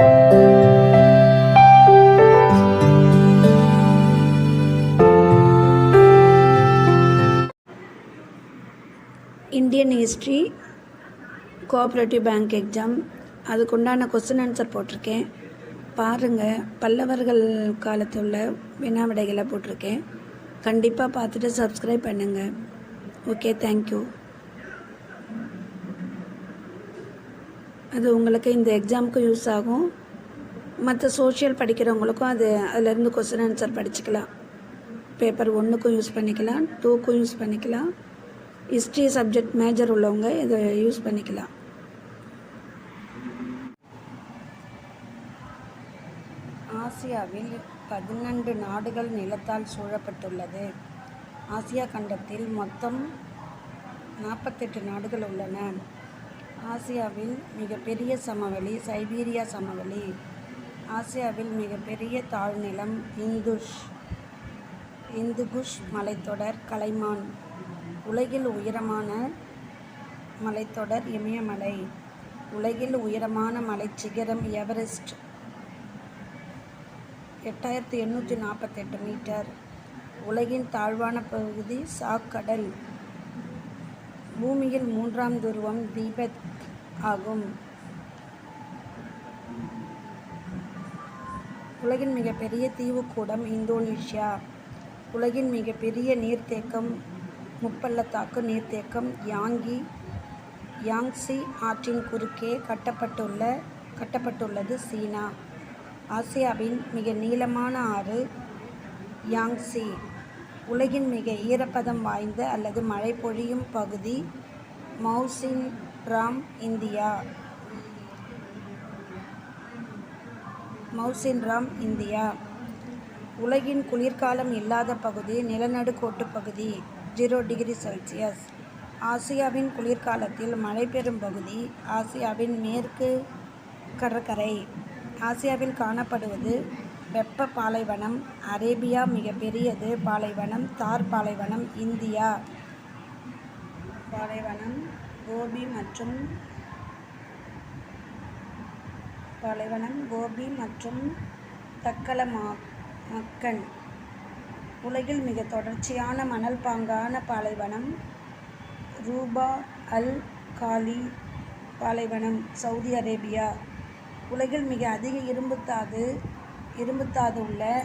Indian history cooperative bank exam அதுக்குண்டான question answer போட்டிருக்கேன். பாருங்கள் பல்லவர்கள் காலத்தில் உள்ள வினா விடைகளை போட்டிருக்கேன். கண்டிப்பாக பார்த்துட்டு சப்ஸ்கிரைப் பண்ணுங்கள் ஓகே தேங்க்யூ அது உங்களுக்கு இந்த எக்ஸாமுக்கு யூஸ் ஆகும். மற்ற சோஷியல் படிக்கிறவங்களுக்கும் அது அதிலேருந்து கொஸ்டின் ஆன்சர் படிச்சுக்கலாம். பேப்பர் ஒன்றுக்கும் யூஸ் பண்ணிக்கலாம் டூக்கும் யூஸ் பண்ணிக்கலாம். ஹிஸ்ட்ரி சப்ஜெக்ட் மேஜர் உள்ளவங்க இதை யூஸ் பண்ணிக்கலாம். ஆசியாவில் பதினெண்டு நாடுகள் நிலத்தால் சூழப்பட்டுள்ளது. ஆசியா கண்டத்தில் மொத்தம் நாற்பத்தெட்டு நாடுகள் உள்ளன. ஆசியாவில் மிகப்பெரிய சமவெளி சைபீரியா சமவெளி. ஆசியாவில் மிகப்பெரிய தாழ்நிலம் இந்துஷ் இந்துகுஷ் மலைத்தொடர் கலைமான். உலகில் உயரமான மலைத்தொடர் இமயமலை. உலகில் உயரமான மலைச்சிகரம் எவரெஸ்ட். எட்டாயிரத்தி எண்ணூற்றி நாற்பத்தெட்டு மீட்டர். உலகின் தாழ்வான பகுதி சாக்கடல். பூமியில் மூன்றாம் துருவம் தீபத் ஆகும். உலகின் மிகப்பெரிய தீவுக்கூடம் இந்தோனேஷியா. உலகின் மிகப்பெரிய நீர்த்தேக்கம் முப்பள்ளத்தாக்கு நீர்த்தேக்கம் யாங்கி யாங்ஸி ஆற்றின் குறுக்கே கட்டப்பட்டுள்ள கட்டப்பட்டுள்ளது சீனா. ஆசியாவின் மிக நீளமான ஆறு யாங்ஸி உலகின் மிக ஈரப்பதம் வாய்ந்த அல்லது மழை பொழியும் பகுதி Mawsynram India. Mawsynram India. உலகின் குளிர்காலம் இல்லாத பகுதி நிலநடுக்கோட்டு பகுதி ஜீரோ டிகிரி செல்சியஸ். ஆசியாவின் குளிர்காலத்தில் மழை பெறும் பகுதி ஆசியாவின் மேற்கு கடற்கரை. ஆசியாவில் காணப்படுவது வெப்ப பாலைவனம் அரேபியா மிகப்பெரியது பாலைவனம் தார் பாலைவனம் இந்தியா பாலைவனம் கோபி மற்றும் பாலைவனம் கோபி மற்றும் தக்கலமா மக்கன் உலகில் மிக தொடர்ச்சியான மணல் பாங்கான பாலைவனம் ரூபா அல் காலி பாலைவனம் சவுதி அரேபியா. உலகில் மிக அதிக இரும்புத்தாது இரும்புத்தாது உள்ள.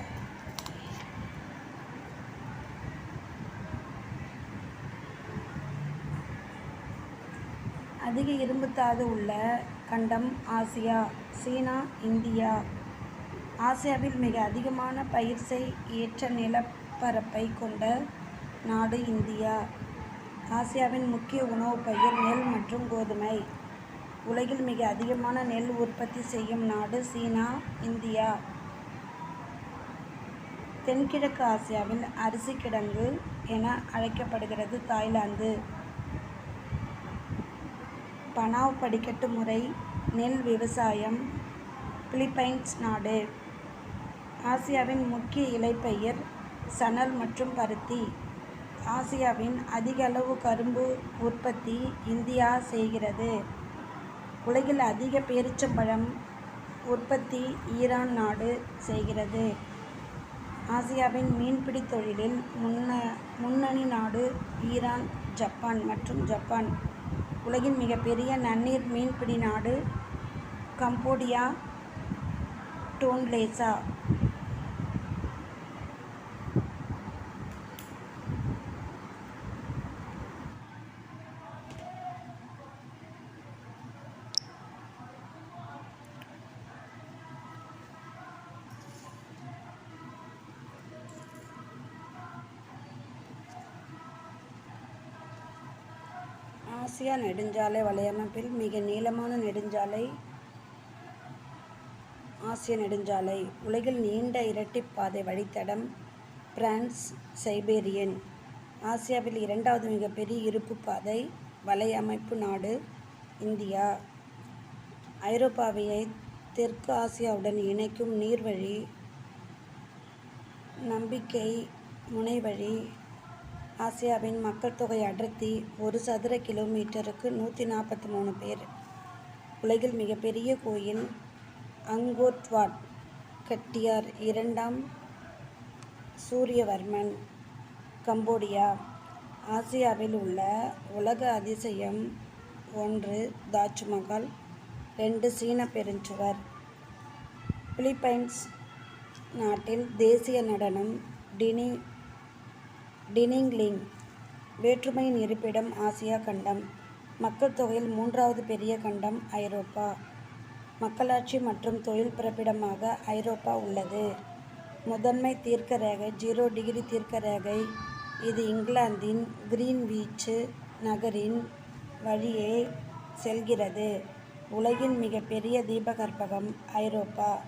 அதிக இரும்புத்தாது உள்ள கண்டம் ஆசியா சீனா இந்தியா. ஆசியாவில் மிக அதிகமான பயிர்சை ஏற்ற நிலப்பரப்பை கொண்ட நாடு இந்தியா. ஆசியாவின் முக்கிய உணவுப் பயிர் நெல் மற்றும் கோதுமை. உலகில் மிக அதிகமான நெல் உற்பத்தி செய்யும் நாடு சீனா இந்தியா. தென்கிழக்கு ஆசியாவின் அரிசி கிடங்கு என அழைக்கப்படுகிறது தாய்லாந்து. பனாவ் படிக்கட்டு முறை நெல் விவசாயம் பிலிப்பைன்ஸ் நாடு. ஆசியாவின் முக்கிய இலைப்பயிர் சணல் மற்றும் பருத்தி. ஆசியாவின் அதிக அளவு கரும்பு உற்பத்தி இந்தியா செய்கிறது. உலகில் அதிக பேரிச்சம்பழம் உற்பத்தி ஈரான் நாடு செய்கிறது. ஆசியாவின் மீன்பிடி தொழிலில் முன்ன முன்னணி நாடு ஈரான் ஜப்பான் மற்றும் ஜப்பான். உலகின் மிகப்பெரிய நன்னீர் மீன்பிடி நாடு கம்போடியா டோன்லேசா. ஆசியா நெடுஞ்சாலை வலையமைப்பில் மிக நீளமான நெடுஞ்சாலை ஆசிய நெடுஞ்சாலை. உலகில் நீண்ட இரட்டிப்பாதை வழித்தடம் பிரான்ஸ் சைபேரியன். ஆசியாவில் இரண்டாவது மிகப்பெரிய இருப்பு பாதை வலையமைப்பு நாடு இந்தியா. ஐரோப்பாவை தெற்கு ஆசியாவுடன் இணைக்கும் நீர்வழி நம்பிக்கை முனைவழி ஆசியாவின் மக்கள் தொகை அடர்த்தி ஒரு சதுர கிலோமீட்டருக்கு நூற்றி நாற்பத்தி மூணு பேர். உலகில் மிகப்பெரிய கோயில் அங்கோத்வாட் கட்டியார் இரண்டாம் சூரியவர்மன் கம்போடியா. ஆசியாவில் உள்ள உலக அதிசயம் ஒன்று தாஜ்மஹால் ரெண்டு சீன பெருஞ்சுவர். பிலிப்பைன்ஸ் நாட்டில் தேசிய நடனம் டினி டினிங்லிங் வேற்றுமையின் இருப்பிடம் ஆசியா கண்டம் மக்கள் தொகையில் மூன்றாவது பெரிய கண்டம் ஐரோப்பா மக்களாட்சி மற்றும் தொழில் பிறப்பிடமாக ஐரோப்பா உள்ளது. முதன்மை தீர்க்க ரேகை ஜீரோ டிகிரி தீர்க்க ரேகை இது இங்கிலாந்தின் கிரீன்விச் நகரின் வழியே செல்கிறது. உலகின் மிகப்பெரிய தீபகற்பகம் ஐரோப்பா.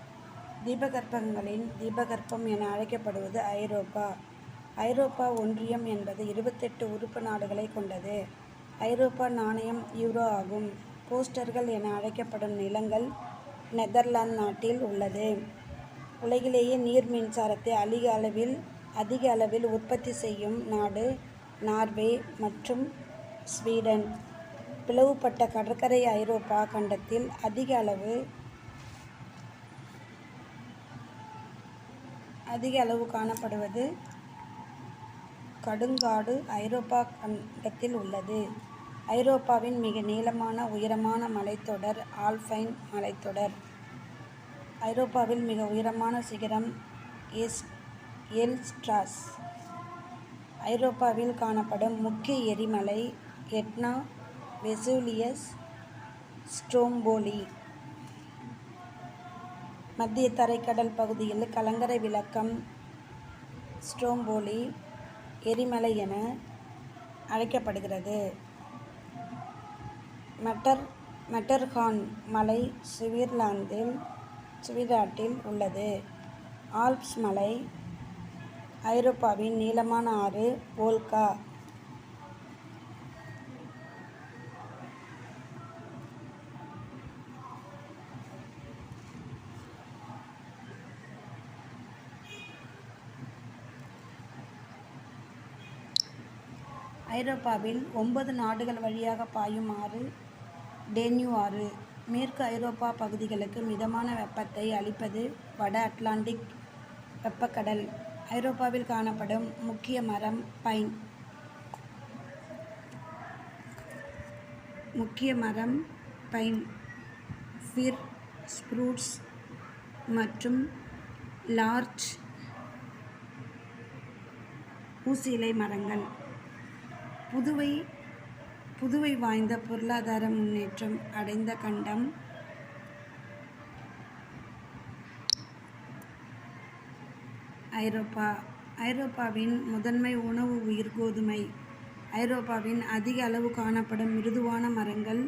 தீபகற்பங்களின் தீபகற்பம் என அழைக்கப்படுவது ஐரோப்பா. ஐரோப்பா ஒன்றியம் என்பது இருபத்தெட்டு உறுப்பு நாடுகளை கொண்டது. ஐரோப்பா நாணயம் யூரோ ஆகும். போஸ்டர்கள் என அழைக்கப்படும் நிலங்கள் நெதர்லாந்து நாட்டில் உள்ளது. உலகிலேயே நீர் மின்சாரத்தை அதிக அளவில் அதிக அளவில் உற்பத்தி செய்யும் நாடு நார்வே மற்றும் ஸ்வீடன். பிளவுபட்ட கடற்கரை ஐரோப்பா கண்டத்தில் அதிக அளவு அதிக அளவு காணப்படுவது கடுங்காடு ஐரோப்பா கண்டத்தில் உள்ளது. ஐரோப்பாவின் மிக நீளமான உயரமான மலைத்தொடர் ஆல்பைன் மலைத்தொடர். ஐரோப்பாவில் மிக உயரமான சிகரம் எஸ் எல்ஸ்ட்ராஸ். ஐரோப்பாவில் காணப்படும் முக்கிய எரிமலை எட்னா வெசூலியஸ் ஸ்ட்ரோம்போலி. மத்திய தரைக்கடல் பகுதியில் கலங்கரை விளக்கம் ஸ்ட்ரோம்போலி. எரிமலை என அழைக்கப்படுகிறது. மெட்டர் மெட்டர்ஹான் மலை சுவிட்சர்லாந்தில் சுவிட்சர்லாந்தில் உள்ளது. ஆல்ப்ஸ் மலை ஐரோப்பாவின் நீளமான ஆறு வோல்கா ஐரோப்பாவில் ஒன்பது நாடுகள் வழியாக பாயும் ஆறு டேன்யூ ஆறு. மேற்கு ஐரோப்பா பகுதிகளுக்கு மிதமான வெப்பத்தை அளிப்பது வட அட்லாண்டிக் வெப்பக்கடல். ஐரோப்பாவில் காணப்படும் முக்கிய மரம் பைன். முக்கிய மரம் பைன். ஃபிர் ஸ்ப்ரூட்ஸ் மற்றும் லார்ஜ் ஊசியிலை மரங்கள். புதுவை புதுவை வாய்ந்த பொருளாதார முன்னேற்றம் அடைந்த கண்டம். ஐரோப்பா ஐரோப்பாவின் முதன்மை உணவு உயிர் கோதுமை. ஐரோப்பாவின் அதிக அளவு காணப்படும் மிருதுவான மரங்கள்.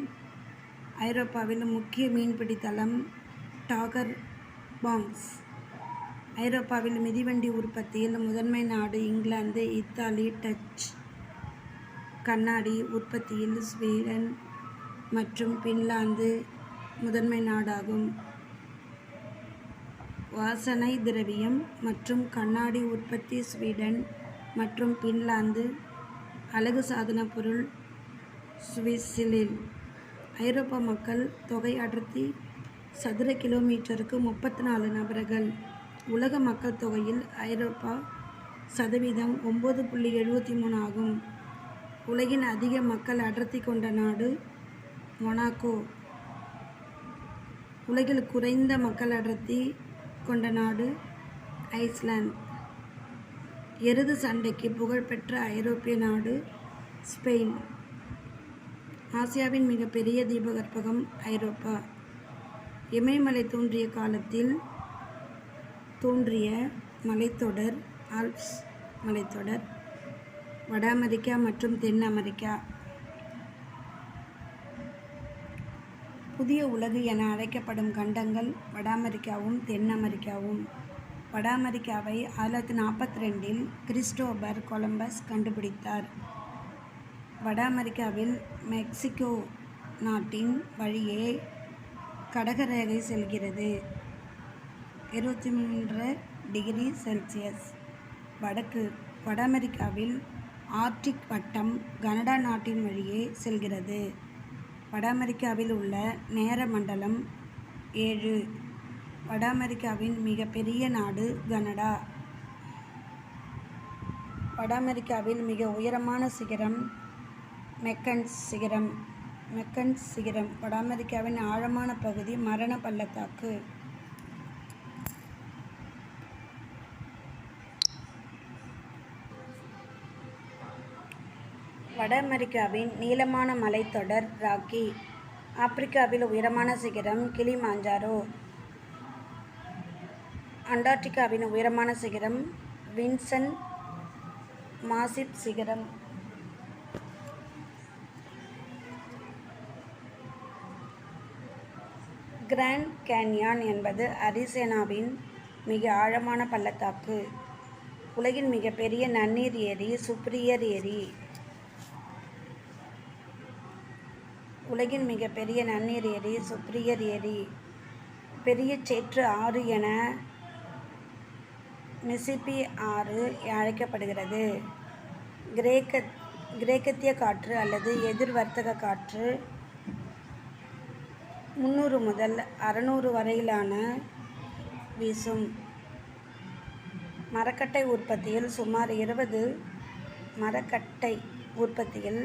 ஐரோப்பாவில் முக்கிய மீன்பிடி தளம் டாகர் பாங்ஸ். ஐரோப்பாவில் மிதிவண்டி உற்பத்தியில் முதன்மை நாடு இங்கிலாந்து இத்தாலி டச். கண்ணாடி உற்பத்தியில் ஸ்வீடன் மற்றும் பின்லாந்து முதன்மை நாடாகும். வாசனை திரவியம் மற்றும் கண்ணாடி உற்பத்தி ஸ்வீடன் மற்றும் பின்லாந்து அழகு சாதன பொருள் சுவிஸிலில் ஐரோப்பா மக்கள் தொகை அடர்த்தி சதுர கிலோமீட்டருக்கு முப்பத்தி நாலு நபர்கள். உலக மக்கள் தொகையில் ஐரோப்பா சதவீதம் ஒம்பது புள்ளி எழுபத்தி மூணு ஆகும். உலகின் அதிக மக்கள் அடர்த்தி கொண்ட நாடு மொனாக்கோ. உலகில் குறைந்த மக்கள் அடர்த்தி கொண்ட நாடு ஐஸ்லாந்து. எருது சண்டைக்கு புகழ்பெற்ற ஐரோப்பிய நாடு ஸ்பெயின். ஆசியாவின் மிகப்பெரிய தீபகற்பகம் ஐரோப்பா. இமயமலை தோன்றிய காலத்தில் தோன்றிய மலைத்தொடர் ஆல்ப்ஸ் மலைத்தொடர். வட அமெரிக்கா மற்றும் தென் அமெரிக்கா புதிய உலகு என அழைக்கப்படும் கண்டங்கள் வட அமெரிக்காவும் தென் அமெரிக்காவும் வட அமெரிக்காவை ஆயிரத்தி நாற்பத்தி ரெண்டில் கிறிஸ்டோபர் கொலம்பஸ் கண்டுபிடித்தார். வட அமெரிக்காவில் மெக்சிகோ நாட்டின் வழியே கடகரேகை செல்கிறது. இருபத்தி மூன்று டிகிரி செல்சியஸ். வடக்கு வட அமெரிக்காவில் ஆர்க்டிக் வட்டம் கனடா நாட்டின் வழியே செல்கிறது. வட அமெரிக்காவில் உள்ள நேர மண்டலம் ஏழு. வட அமெரிக்காவின் மிகப்பெரிய நாடு கனடா. வட அமெரிக்காவில் மிக உயரமான சிகரம் மெக்கன்ஸ் சிகரம். மெக்கன்ஸ் சிகரம் வட அமெரிக்காவின் ஆழமான பகுதி மரண பள்ளத்தாக்கு. வட அமெரிக்காவின் நீளமான மலைத்தொடர் ராக்கி ஆப்பிரிக்காவில் உயரமான சிகரம் கிளிமாஞ்சாரோ அண்டார்டிகாவின் உயரமான சிகரம் வின்சன் மாசிப் சிகரம். கிராண்ட் கேன்யான் என்பது அரிசேனாவின் மிக ஆழமான பள்ளத்தாக்கு. உலகின் மிகப்பெரிய நன்னீர் ஏரி சுப்ரியர் ஏரி. உலகின் மிகப்பெரிய நன்னீர் ஏரி சுப்ரியர் ஏரி. பெரிய சேற்று ஆறு என மிசிபி ஆறு அழைக்கப்படுகிறது. கிரேக்க கிரேக்கத்திய காற்று அல்லது எதிர் வர்த்தக காற்று முந்நூறு முதல் அறநூறு வரையிலான வீசும். மரக்கட்டை உற்பத்தியில் சுமார் இருபது மரக்கட்டை உற்பத்தியில்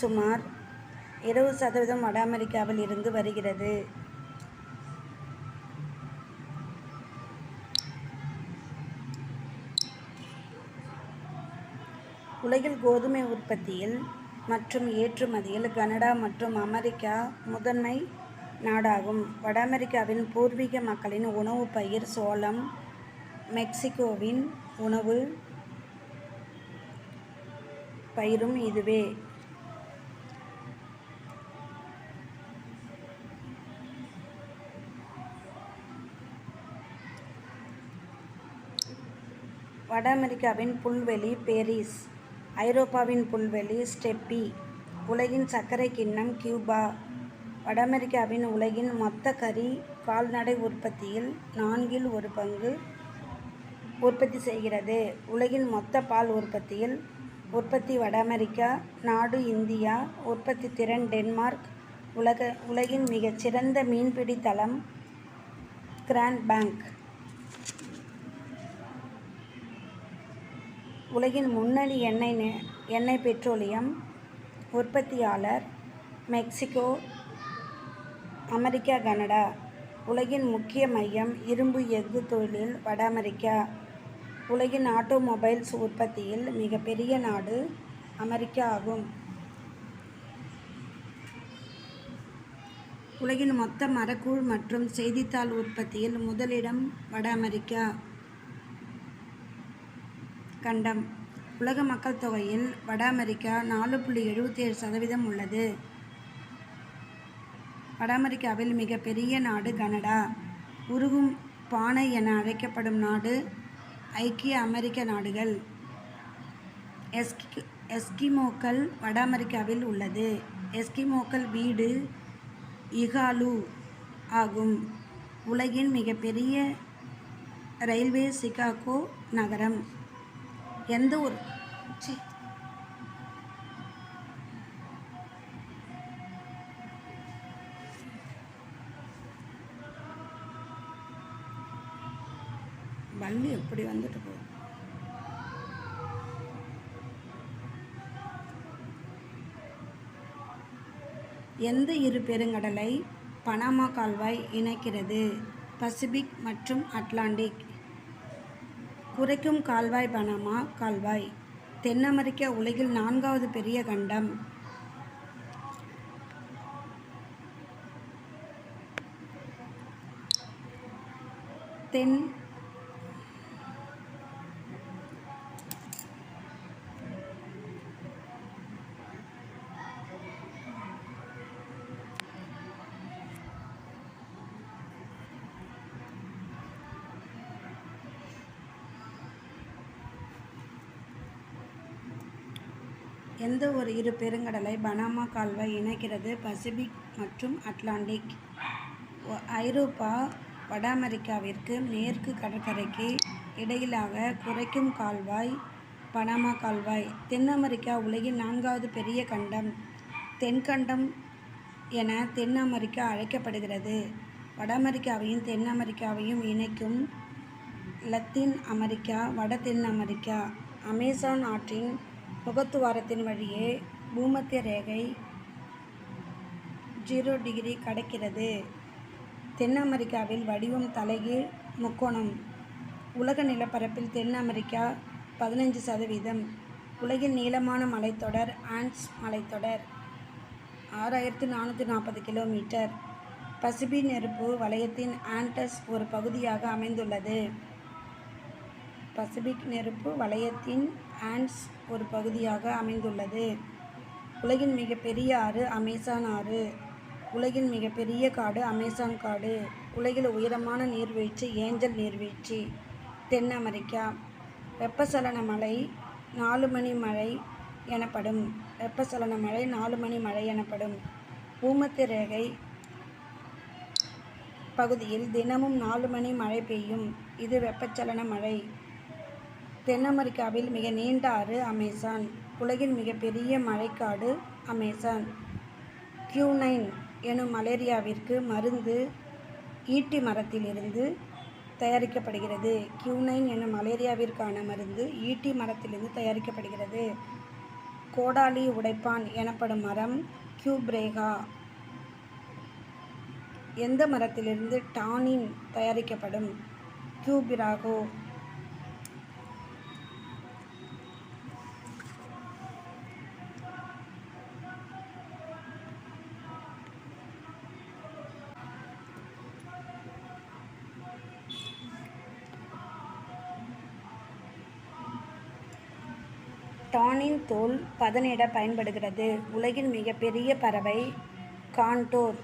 சுமார் இருபது சதவீதம் வட அமெரிக்காவில் இருந்து வருகிறது. உலகில் கோதுமை உற்பத்தியில் மற்றும் ஏற்றுமதியில் கனடா மற்றும் அமெரிக்கா முதன்மை நாடாகும். வட அமெரிக்காவின் பூர்வீக மக்களின் உணவு பயிர் சோளம் மெக்சிகோவின் உணவு பயிரும் இதுவே. வட அமெரிக்காவின் புல்வெளி பேரிஸ் ஐரோப்பாவின் புல்வெளி ஸ்டெப்பி உலகின் சர்க்கரை கிண்ணம் கியூபா வட அமெரிக்காவின் உலகின் மொத்த கறி கால்நடை உற்பத்தியில் நான்கில் ஒரு பங்கு உற்பத்தி செய்கிறது. உலகின் மொத்த பால் உற்பத்தியில் உற்பத்தி வட அமெரிக்கா நாடு இந்தியா உற்பத்தி திறன் டென்மார்க் உலக உலகின் மிகச்சிறந்த மீன்பிடி தளம் கிராண்ட் பேங்க் உலகின் முன்னணி எண்ணெய் நெ- எண்ணெய் பெட்ரோலியம் உற்பத்தியாளர் மெக்சிகோ அமெரிக்கா கனடா. உலகின் முக்கிய மையம் இரும்பு எஃகு தொழிலில் வட அமெரிக்கா. உலகின் ஆட்டோமொபைல்ஸ் உற்பத்தியில் மிகப்பெரிய நாடு அமெரிக்கா ஆகும். உலகின் மொத்த மரக்கூழ் மற்றும் செய்தித்தாள் உற்பத்தியில் முதலிடம் வட அமெரிக்கா. கண்டம். உலக மக்கள் தொகையில் வட அமெரிக்கா நாலு புள்ளி எழுபத்தி ஏழு சதவீதம் உள்ளது. வட அமெரிக்காவில் மிகப்பெரிய நாடு கனடா. உருகும் பானை என அழைக்கப்படும் நாடு ஐக்கிய அமெரிக்க நாடுகள். எஸ்கி எஸ்கிமோக்கள் வட அமெரிக்காவில் உள்ளது. எஸ்கிமோக்கள் வீடு இகாலு ஆகும். உலகின் மிகப்பெரிய ரயில்வே சிகாகோ நகரம். எந்த ஒரு ச்சீ. வள்ளி எப்படி வந்துட்டு போகுது எந்த இரு பெருங்கடலை பனாமா கால்வாய் இணைக்கிறது பசிபிக் மற்றும் அட்லாண்டிக் குறைக்கும் கால்வாய் பணமா கால்வாய். தென் அமெரிக்கா உலகில் நான்காவது பெரிய கண்டம். தென் எந்த ஒரு இரு பெருங்கடலை பனாமா கால்வாய் இணைக்கிறது? பசிபிக் மற்றும் அட்லாண்டிக். ஐரோப்பா வட அமெரிக்காவிற்கு மேற்கு கடற்கரைக்கு இடையிலாக குறைக்கும் கால்வாய் பனாமா கால்வாய். தென் அமெரிக்கா உலகின் நான்காவது பெரிய கண்டம். தென்கண்டம் என தென் அமெரிக்கா அழைக்கப்படுகிறது. வட அமெரிக்காவையும் தென் அமெரிக்காவையும் இணைக்கும் லத்தீன் அமெரிக்கா வட தென் அமெரிக்கா. அமேசான் ஆற்றின் முகத்துவாரத்தின் வழியே பூமத்திய ரேகை ஜீரோ டிகிரி கடக்கிறது. தென் அமெரிக்காவில் வடிவம் தலைகீழ் முக்கோணம். உலக நிலப்பரப்பில் தென் அமெரிக்கா பதினஞ்சு சதவீதம். உலகின் நீளமான மலைத்தொடர் ஆண்ட்ஸ் மலைத்தொடர். ஆறாயிரத்து நானூற்றி நாற்பது கிலோமீட்டர். பசிபிக் நெருப்பு வலயத்தின் ஆண்டஸ் ஒரு பகுதியாக அமைந்துள்ளது. பசிபிக் நெருப்பு வலயத்தின் ஆண்ட்ஸ் ஒரு பகுதியாக அமைந்துள்ளது. உலகின் மிகப்பெரிய ஆறு அமேசான் ஆறு. உலகின் மிகப்பெரிய காடு அமேசான் காடு. உலகில் உயரமான நீர்வீழ்ச்சி ஏஞ்சல் நீர்வீழ்ச்சி. தென் அமெரிக்கா. வெப்பசலன மழை நாலு மணி மழை எனப்படும். வெப்பசலன மழை நாலு மணி மழை எனப்படும். பூமத்திய ரேகை பகுதியில் தினமும் நாலு மணி மழை பெய்யும். இது வெப்பச்சலன மழை. தென் அமெரிக்காவில் மிக நீண்ட ஆறு அமேசான். உலகின் மிகப்பெரிய மழைக்காடு அமேசான். கியூனைன் எனும் மலேரியாவிற்கு மருந்து ஈட்டி மரத்திலிருந்து தயாரிக்கப்படுகிறது. கியூனைன் எனும் மலேரியாவிற்கான மருந்து ஈட்டி மரத்திலிருந்து தயாரிக்கப்படுகிறது. கோடாலி உடைப்பான் எனப்படும் மரம் கியூப்ரேகா எந்த மரத்திலிருந்து டானின் தயாரிக்கப்படும்? கியூபிராகோ டானின் தோல் பதனிட பயன்படுகிறது. உலகின் மிகப்பெரிய பறவை கான்டோர்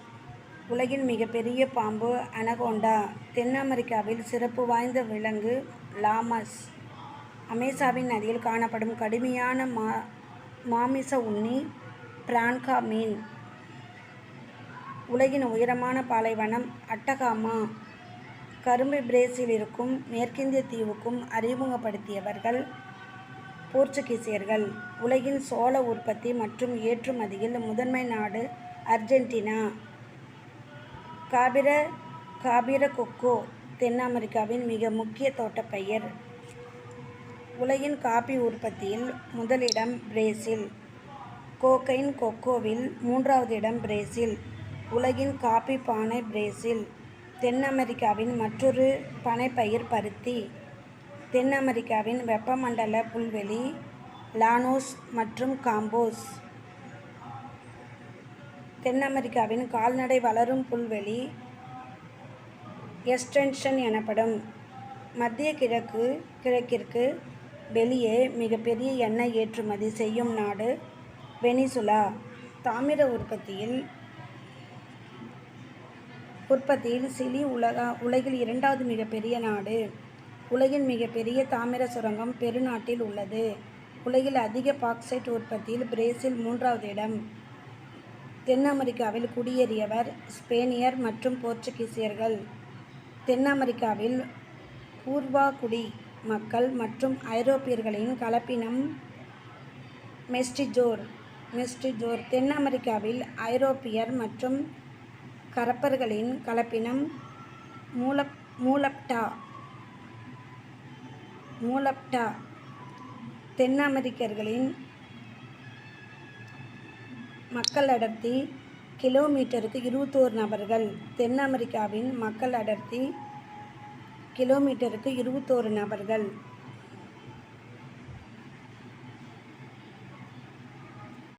உலகின் மிகப்பெரிய பாம்பு அனகோண்டா. தென் அமெரிக்காவில் சிறப்பு வாய்ந்த விலங்கு லாமஸ். அமேசாவின் நதியில் காணப்படும் கடுமையான மா மாமிச உண்ணி பிரான்கா மீன். உலகின் உயரமான பாலைவனம் அட்டகாமா. கரும்பு பிரேசில் இருக்கும் மேற்கிந்திய தீவுக்கும் அறிமுகப்படுத்தியவர்கள் போர்ச்சுகீசியர்கள். உலகின் சோள உற்பத்தி மற்றும் ஏற்றுமதியில் முதன்மை நாடு அர்ஜென்டினா. காபிர காபிர கொக்கோ தென் அமெரிக்காவின் மிக முக்கிய தோட்டப்பயிர். உலகின் காபி உற்பத்தியில் முதலிடம் பிரேசில். கோகைன் கொக்கோவில் மூன்றாவது இடம் பிரேசில். உலகின் காபி பானை பிரேசில். தென் அமெரிக்காவின் மற்றொரு பனைப்பயிர் பருத்தி. தென் அமெரிக்காவின் வெப்பமண்டல புல்வெளி லானோஸ் மற்றும் காம்போஸ். தென் அமெரிக்காவின் கால்நடை வளரும் புல்வெளி எஸ்டென்ஷன் எனப்படும். மத்திய கிழக்கு கிழக்கிற்கு வெளியே மிகப்பெரிய எண்ணெய் ஏற்றுமதி செய்யும் நாடு வெனிசுலா. தாமிர உற்பத்தியில் உற்பத்தியில் சிலி உலக உலகில் இரண்டாவது மிகப்பெரிய நாடு. உலகின் மிகப்பெரிய தாமிர சுரங்கம் பெருநாட்டில் உள்ளது. உலகில் அதிக பாக்சைட் உற்பத்தியில் பிரேசில் மூன்றாவது இடம். தென் அமெரிக்காவில் குடியேறியவர் ஸ்பேனியர் மற்றும் போர்ச்சுகீசியர்கள். தென் அமெரிக்காவில் பூர்வாகுடி மக்கள் மற்றும் ஐரோப்பியர்களின் கலப்பினம் மெஸ்டிஜோர். மெஸ்டிஜோர் தென் அமெரிக்காவில் ஐரோப்பியர் மற்றும் கரப்பர்களின் கலப்பினம் மூலப் மூலப்டா. மூலப்டா தென் அமெரிக்கர்களின் மக்கள் அடர்த்தி கிலோமீட்டருக்கு இருபத்தோரு நபர்கள் தென் அமெரிக்காவின் மக்கள் அடர்த்தி கிலோமீட்டருக்கு இருபத்தோரு நபர்கள்.